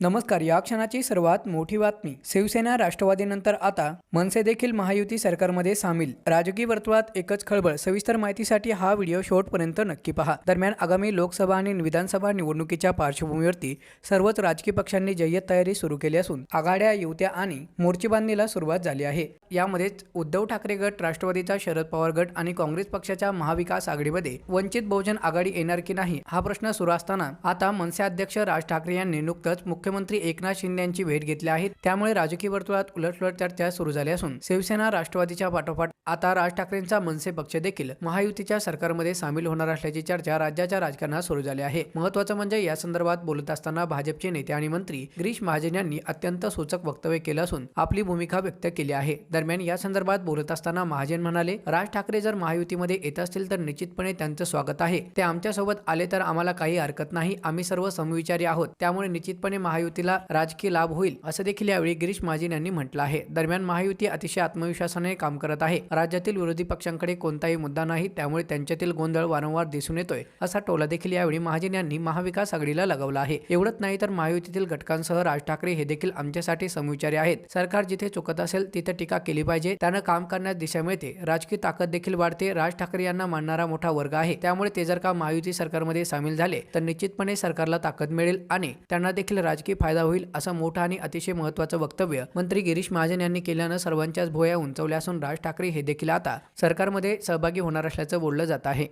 नमस्कार या क्षणाची सर्वात मोठी बातमी. शिवसेना राष्ट्रवादीनंतर आता मनसे देखील महायुती सरकारमध्ये सामील. राजकीय वर्तुळात एकच खळबळ. सविस्तर माहितीसाठी हा व्हिडिओ शेवटपर्यंत नक्की पहा. दरम्यान आगामी लोकसभा आणि विधानसभा निवडणुकीच्या पार्श्वभूमीवरती सर्वच राजकीय पक्षांनी जय्यत तयारी सुरू केली असून आघाड्या युत्या आणि मोर्चेबांधणीला सुरुवात झाली आहे. यामध्येच उद्धव ठाकरे गट राष्ट्रवादीचा शरद पवार गट आणि काँग्रेस पक्षाच्या महाविकास आघाडीमध्ये वंचित बहुजन आघाडी येणार की नाही हा प्रश्न सुरू असताना आता मनसे अध्यक्ष राज ठाकरे यांनी नुकतंच मुख्यमंत्री एकनाथ शिंदे यांची भेट घेतली आहे. त्यामुळे राजकीय वर्तुळात उलटसुलट चर्चा सुरू झाली असून शिवसेना राष्ट्रवादीच्या पाठोपाठ आता राज ठाकरेंचा मनसे पक्ष देखील महायुतीच्या सरकारमध्ये सामील होणार असल्याची चर्चा राज्याच्या राजकारणात सुरू झाली आहे. महत्वाचं म्हणजे या संदर्भात बोलत असताना भाजपचे नेते आणि मंत्री गिरीश महाजन यांनी अत्यंत सूचक वक्तव्य केलं असून आपली भूमिका व्यक्त केली आहे. दरम्यान या संदर्भात बोलत असताना महाजन म्हणाले राज ठाकरे जर महायुतीमध्ये येत असतील तर निश्चितपणे त्यांचं स्वागत आहे. ते आमच्यासोबत आले तर आम्हाला काही हरकत नाही. आम्ही सर्व समविचारी आहोत. त्यामुळे निश्चितपणे महायुतीला राजकीय लाभ होईल. असं देखील यावेळी गिरीश महाजन यांनी म्हटलं आहे. दरम्यान महायुती अतिशय आत्मविश्वासाने काम करत आहे. राज्यातील विरोधी पक्षांकडे कोणताही मुद्दा नाही त्यामुळे त्यांच्यातील गोंधळ वारंवार दिसून येतोय असा टोला देखील यावेळी महाजन यांनी महाविकास आघाडीला लगावला आहे. एवढंच नाही तर महायुतीतील घटकांसह राज ठाकरे हे देखील आमच्यासाठी समविचारी आहेत. सरकार जिथे चुकत असेल तिथे टीका केली पाहिजे. त्यानं काम करण्यास दिशा मिळते. राजकीय ताकद देखील वाढते. राज ठाकरे यांना मानणारा मोठा वर्ग आहे. त्यामुळे ते जर का महायुती सरकारमध्ये सामील झाले तर निश्चितपणे सरकारला ताकद मिळेल आणि त्यांना देखील राजकीय फायदा होईल असं मोठं आणि अतिशय महत्वाचं वक्तव्य मंत्री गिरीश महाजन यांनी केल्यानं सर्वांच्याच भोया उंचवल्या असून राज ठाकरे हे देखील आता सरकारमध्ये सहभागी होणार असल्याचं बोललं जात आहे.